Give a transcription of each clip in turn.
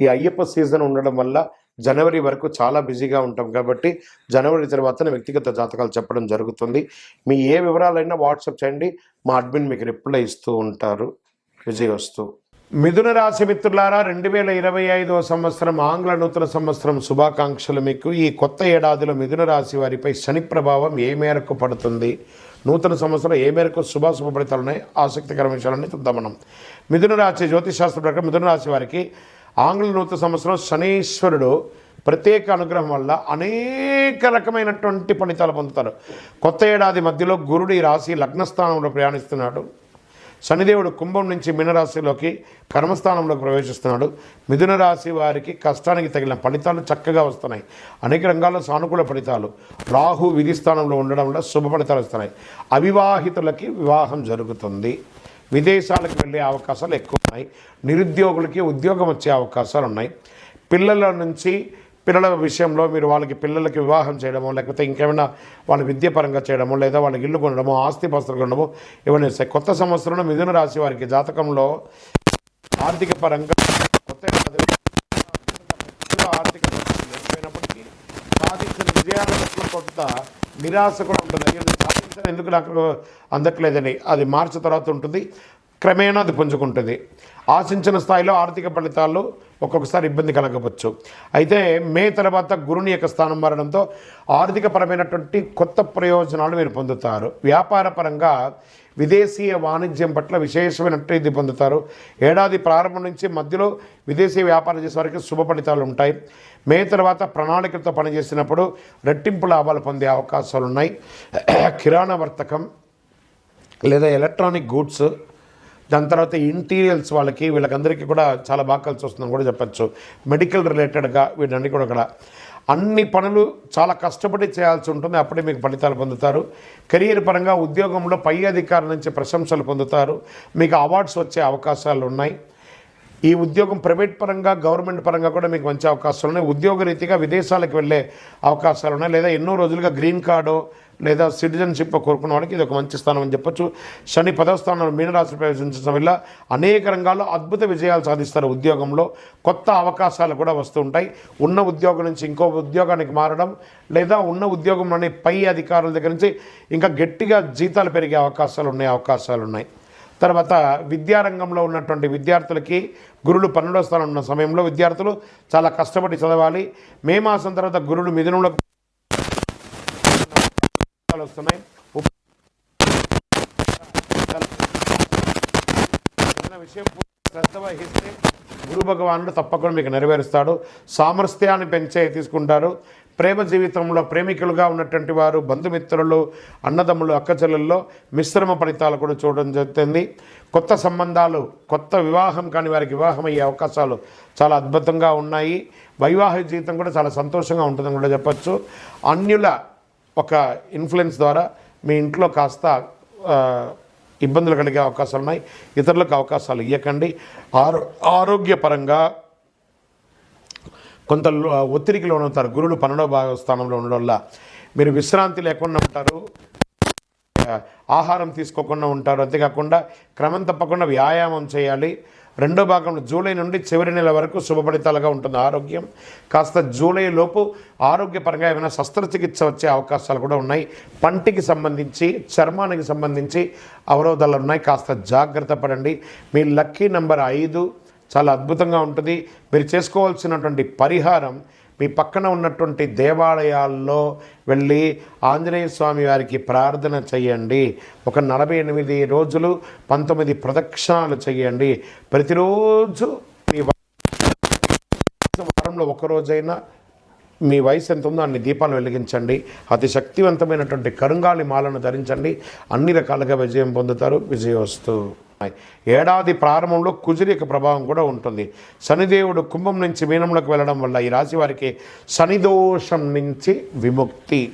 ఈ అయ్యప్ప సీజన్ ఉండడం వల్ల జనవరి వరకు చాలా బిజీగా ఉంటాం కాబట్టి జనవరి తర్వాత వ్యక్తిగత జాతకాలు చెప్పడం జరుగుతుంది. మీ ఏ వివరాలైనా వాట్సాప్ చేయండి మా అడ్మిన్ మీకు రిప్లై ఇస్తూ ఉంటారు. విజయ్ వస్తూ. మిథున రాశి మిత్రులారా రెండు వేల ఇరవై ఐదవ సంవత్సరం ఆంగ్ల నూతన సంవత్సరం శుభాకాంక్షలు మీకు. ఈ కొత్త ఏడాదిలో మిథున రాశి వారిపై శని ప్రభావం ఏ మేరకు పడుతుంది? నూతన సంవత్సరం ఏ మేరకు శుభాశుభ ఫలితాలు ఉన్నాయి? ఆసక్తికర విషయాలన్నీ చూద్దాం మనం. మిథున రాశి జ్యోతిషాస్త్ర ప్రకారం మిథున రాశి వారికి ఆంగ్ల నూతన సంవత్సరం శనీశ్వరుడు ప్రత్యేక అనుగ్రహం వల్ల అనేక రకమైనటువంటి ఫలితాలు పొందుతారు. కొత్త ఏడాది మధ్యలో గురుడు ఈ రాశి లగ్నస్థానంలో ప్రయాణిస్తున్నాడు. శనిదేవుడు కుంభం నుంచి మీనరాశిలోకి కర్మస్థానంలోకి ప్రవేశిస్తున్నాడు. మిథున రాశి వారికి కష్టానికి తగిన ఫలితాలు చక్కగా వస్తున్నాయి. అనేక రంగాల్లో సానుకూల ఫలితాలు. రాహు విధి స్థానంలో ఉండడం వల్ల శుభ ఫలితాలు వస్తున్నాయి. అవివాహితులకి వివాహం జరుగుతుంది. విదేశాలకు వెళ్ళే అవకాశాలు ఎక్కువ ఉన్నాయి నిరుద్యోగులకి ఉద్యోగం వచ్చే అవకాశాలు ఉన్నాయి. పిల్లల నుంచి పిల్లల విషయంలో మీరు వాళ్ళకి పిల్లలకి వివాహం చేయడమో లేకపోతే ఇంకేమైనా వాళ్ళ విద్యాపరంగా చేయడమో లేదా వాళ్ళకి ఇల్లు కొనడమో ఆస్తి పస్తులు కొనడమో ఇవన్నీ వస్తాయి కొత్త సంవత్సరంలో మిథున రాశి వారికి జాతకంలో ఆర్థిక పరంగా కొత్త ఆర్థిక పరిస్థితులు లేకపోయినప్పటికీ సాధించిన విజయాల పట్ల కొంత నిరాశ కూడా ఉంటుంది. ఎందుకు నాకు అందట్లేదని. అది మార్చి తర్వాత ఉంటుంది. క్రమేణా అది పుంజుకుంటుంది. ఆశించిన స్థాయిలో ఆర్థిక ఫలితాలు ఒక్కొక్కసారి ఇబ్బంది కలగవచ్చు. అయితే మే తర్వాత గురుని యొక్క స్థానం మారడంతో ఆర్థికపరమైనటువంటి కొత్త ప్రయోజనాలు మీరు పొందుతారు. వ్యాపారపరంగా విదేశీయ వాణిజ్యం పట్ల విశేషమైనట్టు ఇది పొందుతారు. ఏడాది ప్రారంభం నుంచి మధ్యలో విదేశీ వ్యాపారం చేసే వారికి శుభ ఫలితాలు ఉంటాయి. మే తర్వాత ప్రణాళికలతో పనిచేసినప్పుడు రెట్టింపు లాభాలు పొందే అవకాశాలు ఉన్నాయి కిరాణా వర్తకం లేదా ఎలక్ట్రానిక్ గూడ్స్ దాని తర్వాత ఇంటీరియల్స్ వాళ్ళకి వీళ్ళకందరికీ కూడా చాలా బాగా కలిసి వస్తుందని కూడా చెప్పచ్చు. మెడికల్ రిలేటెడ్గా వీటన్ని కూడా అక్కడ. అన్ని పనులు చాలా కష్టపడి చేయాల్సి ఉంటుంది. అప్పుడే మీకు ఫలితాలు పొందుతారు. కెరియర్ పరంగా ఉద్యోగంలో పై అధికారుల నుంచి ప్రశంసలు పొందుతారు. మీకు అవార్డ్స్ వచ్చే అవకాశాలు ఉన్నాయి. ఈ ఉద్యోగం ప్రైవేట్ పరంగా గవర్నమెంట్ పరంగా కూడా మీకు మంచి అవకాశాలు ఉన్నాయి. ఉద్యోగ రీతిగా విదేశాలకు వెళ్ళే అవకాశాలు ఉన్నాయి. లేదా ఎన్నో రోజులుగా గ్రీన్ కార్డు లేదా సిటిజన్షిప్ కోరుకున్న వాళ్ళకి ఇది ఒక మంచి స్థానం అని చెప్పొచ్చు. శని పదవ స్థానంలో మీనరాశి ప్రవేశించడం వల్ల అనేక రంగాల్లో అద్భుత విజయాలు సాధిస్తారు ఉద్యోగంలో. కొత్త అవకాశాలు కూడా వస్తూ ఉంటాయి. ఉన్న ఉద్యోగం నుంచి ఇంకో ఉద్యోగానికి మారడం లేదా ఉన్న ఉద్యోగంలోని పై అధికారుల దగ్గర నుంచి ఇంకా గట్టిగా జీతాలు పెరిగే అవకాశాలు ఉన్నాయి అవకాశాలు ఉన్నాయి. తర్వాత విద్యారంగంలో ఉన్నటువంటి విద్యార్థులకి గురువులు పన్నెండవ స్థానం ఉన్న సమయంలో విద్యార్థులు చాలా కష్టపడి చదవాలి. మే మాసం తర్వాత గురువులు మిథునంలో వస్తున్నాయి. విషయం శ్రద్ధ వహిస్తే గురు భగవానుడు తప్పకుండా మీకు నెరవేరుస్తాడు. సామర్థ్యాన్ని పెంచే తీసుకుంటారు. ప్రేమ జీవితంలో ప్రేమికులుగా ఉన్నటువంటి వారు బంధుమిత్రులు అన్నదమ్ములు అక్కచెల్లెల్లో మిశ్రమ ఫలితాలు కూడా చూడడం జరుగుతుంది. కొత్త సంబంధాలు కొత్త వివాహం కాని వారికి వివాహం అయ్యే అవకాశాలు చాలా అద్భుతంగా ఉన్నాయి. వైవాహిక జీవితం కూడా చాలా సంతోషంగా ఉంటుందని కూడా చెప్పచ్చు. అన్యుల ఒక ఇన్ఫ్లుయెన్స్ ద్వారా మీ ఇంట్లో కాస్త ఇబ్బందులు కలిగే అవకాశాలు ఉన్నాయి. ఇతరులకు అవకాశాలు ఇవ్వకండి ఆరో ఆరోగ్యపరంగా కొంత ఒత్తిడికి లోనవుతారు. గురువులు పన్నెండవ భాగ స్థానంలో ఉండడం వల్ల మీరు విశ్రాంతి లేకుండా ఉంటారు. ఆహారం తీసుకోకుండా ఉంటారు. అంతేకాకుండా క్రమం తప్పకుండా వ్యాయామం చేయాలి. రెండో భాగంలో జూలై నుండి చివరి నెల వరకు శుభఫలితాలుగా ఉంటుంది. ఆరోగ్యం. కాస్త జూలై లోపు ఆరోగ్యపరంగా ఏమైనా శస్త్రచికిత్స వచ్చే అవకాశాలు కూడా ఉన్నాయి. పంటికి సంబంధించి చర్మానికి సంబంధించి అవరోధాలు ఉన్నాయి. కాస్త జాగ్రత్త పడండి. మీ లక్కీ నెంబర్ ఐదు. చాలా అద్భుతంగా ఉంటుంది. మీరు చేసుకోవాల్సినటువంటి పరిహారం మీ పక్కన ఉన్నటువంటి దేవాలయాల్లో వెళ్ళి ఆంజనేయ స్వామి వారికి ప్రార్థన చేయండి. ఒక నలభై ఎనిమిది రోజులు పంతొమ్మిది ప్రదక్షిణాలు చేయండి. ప్రతిరోజు మీ వారంలో ఒకరోజైనా మీ వయసు ఎంత ఉందో అన్ని దీపాలు వెలిగించండి. అతి శక్తివంతమైనటువంటి కరుంగాలి మాలను ధరించండి. అన్ని రకాలుగా విజయం పొందుతారు. విజయోస్తు. ఏడాది ప్రారంభంలో కుజరిక ప్రభావం కూడా ఉంటుంది. శనిదేవుడు కుంభం నుంచి మీనంలోకి వెళ్ళడం వల్ల ఈ రాశి వారికి శనిదోషం నుంచి విముక్తి.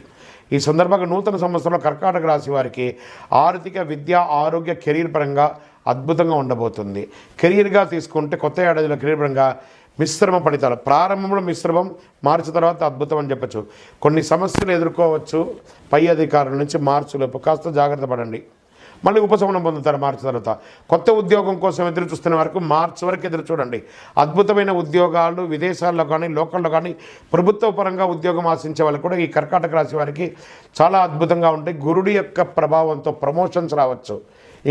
ఈ సందర్భంగా నూతన సంవత్సరంలో కర్కాటక రాశి వారికి ఆర్థిక విద్య ఆరోగ్య కెరీర్ పరంగా అద్భుతంగా ఉండబోతుంది. కెరీర్గా తీసుకుంటే కొత్త ఏడాదిలో కెరీర్ పరంగా మిశ్రమ ఫలితాలు. ప్రారంభంలో మిశ్రమం మార్చి తర్వాత అద్భుతం అని చెప్పచ్చు. కొన్ని సమస్యలు ఎదుర్కోవచ్చు. పై అధికారుల నుంచి మార్చులోపు. కాస్త జాగ్రత్త పడండి. మళ్ళీ ఉపశమనం పొందుతారు మార్చి తర్వాత. కొత్త ఉద్యోగం కోసం ఎదురు చూస్తున్న వరకు మార్చి వరకు ఎదురు చూడండి. అద్భుతమైన ఉద్యోగాలు విదేశాల్లో కానీ లోకల్లో కానీ ప్రభుత్వ పరంగా ఉద్యోగం ఆశించే వాళ్ళు కూడా ఈ కర్కాటక రాశి వారికి చాలా అద్భుతంగా ఉంటాయి. గురుడి యొక్క ప్రభావంతో ప్రమోషన్స్ రావచ్చు.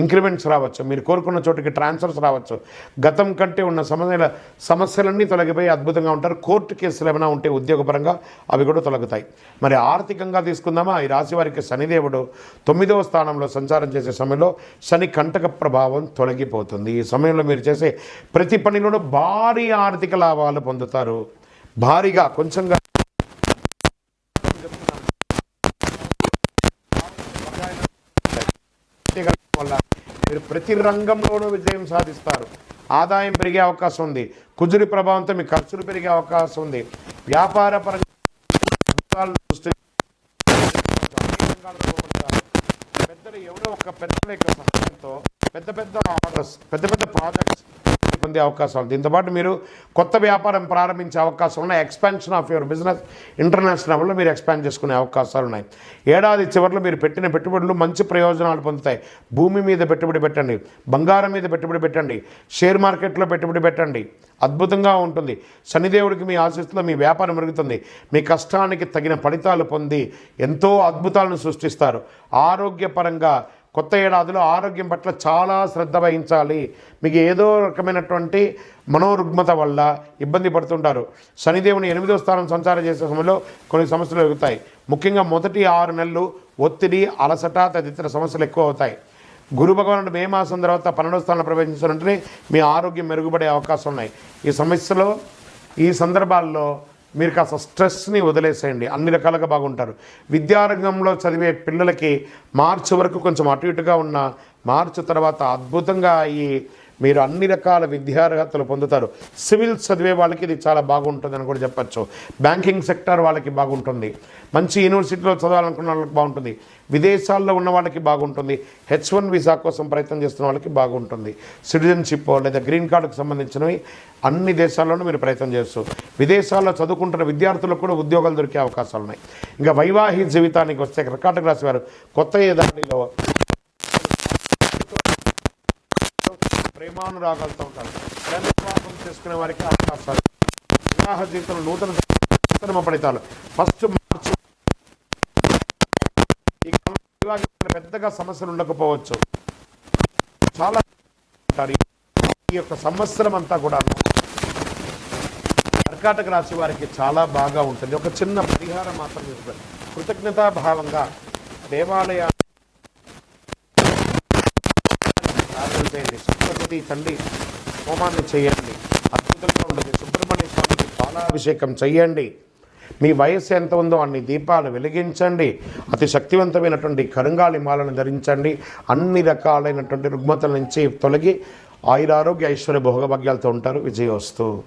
ఇంక్రిమెంట్స్ రావచ్చు మీరు కోరుకున్న చోటుకి ట్రాన్స్ఫర్స్ రావచ్చు. గతం కంటే ఉన్న సమస్యల సమస్యలన్నీ తొలగిపోయి అద్భుతంగా ఉంటారు. కోర్టు కేసులు ఏమైనా ఉంటే ఉద్యోగపరంగా అవి కూడా తొలగుతాయి. మరి ఆర్థికంగా తీసుకుందామా? ఈ రాశి వారికి శనిదేవుడు తొమ్మిదవ స్థానంలో సంచారం చేసే సమయంలో శని కంటక ప్రభావం తొలగిపోతుంది. ఈ సమయంలో మీరు చేసే ప్రతి పనిలోనూ భారీ ఆర్థిక లాభాలు పొందుతారు. భారీగా కొంచెంగా చేయగలగడం వల్ల మీరు ప్రతి రంగంలోనూ విజయం సాధిస్తారు. ఆదాయం పెరిగే అవకాశం ఉంది. కుజురి ప్రభావంతో మీ ఖర్చులు పెరిగే అవకాశం ఉంది. వ్యాపార పరంగా పెద్దలు ఎవరో ఒక పెద్దల యొక్క సహాయంతో పెద్ద పెద్ద ఆర్డర్స్ పెద్ద పెద్ద ప్రాజెక్ట్స్ పొందే అవకాశాలు దీంతోపాటు మీరు కొత్త వ్యాపారం ప్రారంభించే అవకాశం ఉన్నాయి. Expansion of your business international మీరు ఎక్స్పాండ్ చేసుకునే అవకాశాలు ఉన్నాయి. ఏడాది చివరిలో మీరు పెట్టిన పెట్టుబడులు మంచి ప్రయోజనాలు పొందుతాయి. భూమి మీద పెట్టుబడి పెట్టండి. బంగారం మీద పెట్టుబడి పెట్టండి. షేర్ మార్కెట్లో పెట్టుబడి పెట్టండి. అద్భుతంగా ఉంటుంది. శనిదేవుడికి మీ ఆశిస్తులో మీ వ్యాపారం మెరుగుతుంది మీ కష్టానికి తగిన ఫలితాలు పొంది ఎంతో అద్భుతాలను సృష్టిస్తారు. ఆరోగ్యపరంగా కొత్త ఏడాదిలో ఆరోగ్యం పట్ల చాలా శ్రద్ధ వహించాలి. మీకు ఏదో రకమైనటువంటి మనోరుగ్మత వల్ల ఇబ్బంది పడుతుంటారు. శనిదేవుని ఎనిమిదో స్థానం సంచారం చేసే సమయంలో కొన్ని సమస్యలు ఎదుగుతాయి. ముఖ్యంగా మొదటి ఆరు నెలలు ఒత్తిడి అలసట తదితర సమస్యలు ఎక్కువ అవుతాయి. గురు భగవానుడు మే మాసం తర్వాత పన్నెండో స్థానంలో ప్రవేశించిన మీ ఆరోగ్యం మెరుగుపడే అవకాశం ఉన్నాయి. ఈ సమస్యలో ఈ సందర్భాల్లో మీరు కాస్త స్ట్రెస్ని వదిలేసేయండి. అన్ని రకాలుగా బాగుంటారు. విద్యారంగంలో చదివే పిల్లలకి మార్చి వరకు కొంచెం అటు ఇటుగా ఉన్న మార్చి తర్వాత అద్భుతంగా ఈ మీరు అన్ని రకాల విద్యార్హతలు పొందుతారు. సివిల్ చదివే వాళ్ళకి ఇది చాలా బాగుంటుందని కూడా చెప్పచ్చు. బ్యాంకింగ్ సెక్టర్ వాళ్ళకి బాగుంటుంది. మంచి యూనివర్సిటీలో చదవాలనుకున్న వాళ్ళకి బాగుంటుంది. విదేశాల్లో ఉన్న వాళ్ళకి బాగుంటుంది. హెచ్ వన్ వీసా కోసం ప్రయత్నం చేస్తున్న వాళ్ళకి బాగుంటుంది. సిటిజన్షిప్ లేదా గ్రీన్ కార్డుకు సంబంధించినవి అన్ని దేశాల్లోనూ మీరు ప్రయత్నం చేస్తూ విదేశాల్లో చదువుకుంటున్న విద్యార్థులకు కూడా ఉద్యోగాలు దొరికే అవకాశాలు ఉన్నాయి. ఇంకా వైవాహిక జీవితానికి వస్తే కర్కాటక రాశి వారు కొత్త ఏదానిలో ప్రేమానురాగాలతో ఉంటారు ప్రేమ వివాహం చేసుకునే వారికి అవకాశాలు. వివాహ జీవితంలో నూతన నూతన ఫలితాలు ఫస్ట్ మార్చి పెద్దగా సమస్యలు ఉండకపోవచ్చు. చాలా ఉంటారు. ఈ యొక్క సంవత్సరం అంతా కూడా కర్కాటక రాశి వారికి చాలా బాగా ఉంటుంది. ఒక చిన్న పరిహారం మాత్రం చేసుకోండి కృతజ్ఞతా భావంగా దేవాలయ ప్రార్థన చేయండి సరస్వతి తండ్రి హోమాన్ని చేయండి. అద్భుతంగా ఉంటుంది. సుబ్రహ్మణ్య స్వామికి పాలాభిషేకం చేయండి మీ వయస్సు ఎంత ఉందో అన్ని దీపాలు వెలిగించండి. అతి శక్తివంతమైనటువంటి కరుంగాళి మాలను ధరించండి. అన్ని రకాలైనటువంటి రుగ్మతల నుంచి తొలగి ఆయురారోగ్య ఐశ్వర్య భోగభాగ్యాలతో ఉంటారు. విజయోస్తు.